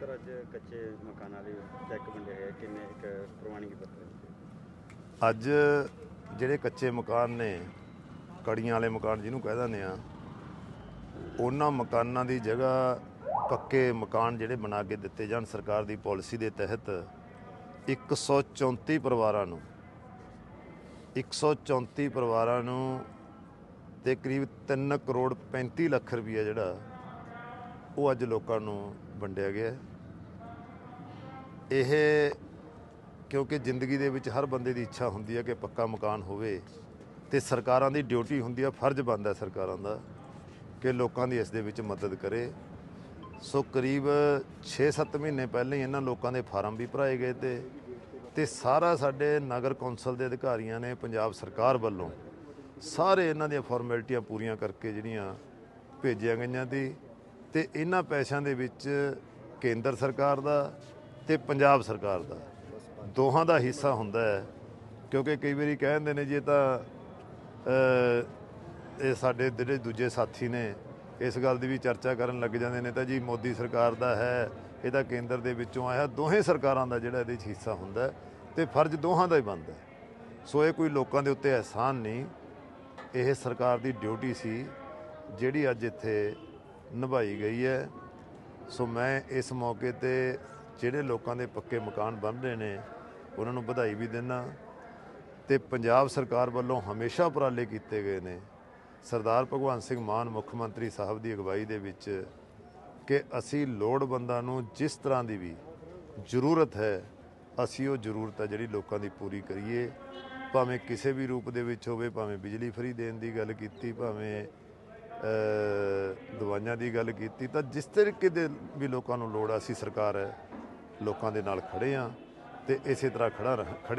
Sir, ਅੱਜ ਕੱਚੇ ਮਕਾਨਾਂ ਦੇ ਚੈੱਕ ਵੰਡੇ ਹੋਏ ਕਿੰਨੇ ਇੱਕ ਪ੍ਰਵਾਨਗੀ ਪੱਤਰ ਅੱਜ ਜਿਹੜੇ ਕੱਚੇ ਮਕਾਨ ਨੇ, ਕੜੀਆਂ ਵਾਲੇ ਮਕਾਨ ਜਿਹਨੂੰ ਕਹਿ ਦਿੰਦੇ ਆ, ਉਹਨਾਂ ਮਕਾਨਾਂ ਦੀ ਜਗ੍ਹਾ ਪੱਕੇ ਮਕਾਨ ਜਿਹੜੇ ਬਣਾ ਕੇ ਦਿੱਤੇ ਜਾਣ ਸਰਕਾਰ ਦੀ ਪਾਲਿਸੀ ਦੇ ਤਹਿਤ 134 ਪਰਿਵਾਰਾਂ ਨੂੰ 134 ਪਰਿਵਾਰਾਂ ਨੂੰ ਤੇ ਕਰੀਬ 3 ਕਰੋੜ 35 ਲੱਖ ਰੁਪਈਆ ਜਿਹੜਾ ਉਹ ਅੱਜ ਲੋਕਾਂ ਨੂੰ ਵੰਡਿਆ ਗਿਆ ਇਹ ਕਿਉਂਕਿ ਜ਼ਿੰਦਗੀ ਦੇ ਵਿੱਚ ਹਰ ਬੰਦੇ ਦੀ ਇੱਛਾ ਹੁੰਦੀ ਹੈ ਕਿ ਪੱਕਾ ਮਕਾਨ ਹੋਵੇ ਤੇ ਸਰਕਾਰਾਂ ਦੀ ਡਿਊਟੀ ਹੁੰਦੀ ਹੈ ਫਰਜ਼ ਬਣਦਾ ਸਰਕਾਰਾਂ ਦਾ ਕਿ ਲੋਕਾਂ ਦੀ ਇਸ ਦੇ ਵਿੱਚ ਮਦਦ ਕਰੇ। ਸੋ ਕਰੀਬ 6-7 ਮਹੀਨੇ ਪਹਿਲਾਂ ਹੀ ਇਹਨਾਂ ਲੋਕਾਂ ਦੇ ਫਾਰਮ ਵੀ ਭਰਾਏ ਗਏ ਤੇ ਤੇ ਸਾਰਾ ਸਾਡੇ ਨਗਰ ਕੌਂਸਲ ਦੇ ਅਧਿਕਾਰੀਆਂ ਨੇ ਪੰਜਾਬ ਸਰਕਾਰ ਵੱਲੋਂ ਸਾਰੇ ਇਹਨਾਂ ਦੀਆਂ ਫਾਰਮੈਲਿਟੀਆਂ ਪੂਰੀਆਂ ਕਰਕੇ ਜਿਹੜੀਆਂ ਭੇਜੀਆਂ ਗਈਆਂ ਸੀ ਤੇ ਇਹਨਾਂ ਪੈਸਿਆਂ ਦੇ ਵਿੱਚ ਕੇਂਦਰ ਸਰਕਾਰ ਦਾ ਤੇ ਪੰਜਾਬ ਸਰਕਾਰ ਦਾ ਦੋਹਾਂ ਦਾ ਹਿੱਸਾ ਹੁੰਦਾ ਹੈ। ਕਿਉਂਕਿ ਕਈ ਵਾਰੀ ਕਹਿੰਦੇ ਨੇ ਜੇ ਤਾਂ ਇਹ ਸਾਡੇ ਜਿਹੜੇ ਦੂਜੇ ਸਾਥੀ ਨੇ, ਇਸ ਗੱਲ ਦੀ ਵੀ ਚਰਚਾ ਕਰਨ ਲੱਗ ਜਾਂਦੇ ਨੇ ਤਾਂ ਜੀ ਮੋਦੀ ਸਰਕਾਰ ਦਾ ਹੈ, ਇਹ ਤਾਂ ਕੇਂਦਰ ਦੇ ਵਿੱਚੋਂ ਆਇਆ। ਦੋਹੇ ਸਰਕਾਰਾਂ ਦਾ ਜਿਹੜਾ ਇਹਦੇ 'ਚ ਹਿੱਸਾ ਹੁੰਦਾ ਹੈ ਤੇ ਫਰਜ਼ ਦੋਹਾਂ ਦਾ ਹੀ ਬਣਦਾ ਸੋ ਇਹ ਕੋਈ ਲੋਕਾਂ ਦੇ ਉੱਤੇ ਅਹਿਸਾਨ ਨਹੀਂ। ਇਹ ਸਰਕਾਰ ਦੀ ਡਿਊਟੀ ਸੀ, ਜਿਹੜੀ ਅੱਜ ਇੱਥੇ ਨਿਭਾਈ ਗਈ ਹੈ। ਸੋ ਮੈਂ ਇਸ ਮੌਕੇ ਤੇ ਜਿਹੜੇ ਲੋਕਾਂ ਦੇ ਪੱਕੇ ਮਕਾਨ ਬਣ ਰਹੇ ਨੇ, ਉਹਨਾਂ ਨੂੰ ਵਧਾਈ ਵੀ ਦਿੰਦਾ ਤੇ ਪੰਜਾਬ ਸਰਕਾਰ ਵੱਲੋਂ ਹਮੇਸ਼ਾ ਉਪਰਾਲੇ ਕੀਤੇ ਗਏ ਨੇ। ਸਰਦਾਰ ਭਗਵੰਤ ਸਿੰਘ ਮਾਨ, ਮੁੱਖ ਮੰਤਰੀ ਸਾਹਿਬ ਦੀ ਅਗਵਾਈ ਦੇ ਵਿੱਚ ਕਿ ਅਸੀਂ ਲੋੜਵੰਦਾਂ ਨੂੰ ਜਿਸ ਤਰ੍ਹਾਂ ਦੀ ਵੀ ਜ਼ਰੂਰਤ ਹੈ, ਅਸੀਂ ਉਹ ਜ਼ਰੂਰਤ ਹੈ ਜਿਹੜੀ ਲੋਕਾਂ ਦੀ ਪੂਰੀ ਕਰੀਏ। ਭਾਵੇਂ ਕਿਸੇ ਵੀ ਰੂਪ ਦੇ ਵਿੱਚ ਹੋਵੇ, ਭਾਵੇਂ ਬਿਜਲੀ ਫਰੀ ਦੇਣ ਦੀ ਗੱਲ ਕੀਤੀ, ਭਾਵੇਂ ਦਵਾਈਆਂ ਦੀ ਗੱਲ ਕੀਤੀ ਤਾਂ ਜਿਸ ਤਰੀਕੇ ਦੇ ਵੀ ਲੋਕਾਂ ਨੂੰ ਲੋੜ ਆ, ਅਸੀਂ ਸਰਕਾਰ ਹੈ ਲੋਕਾਂ ਦੇ ਨਾਲ ਖੜੇ ਆ ਤੇ ਇਸੇ ਤਰ੍ਹਾਂ ਖੜਾ ਰਹ- ਖੜੇ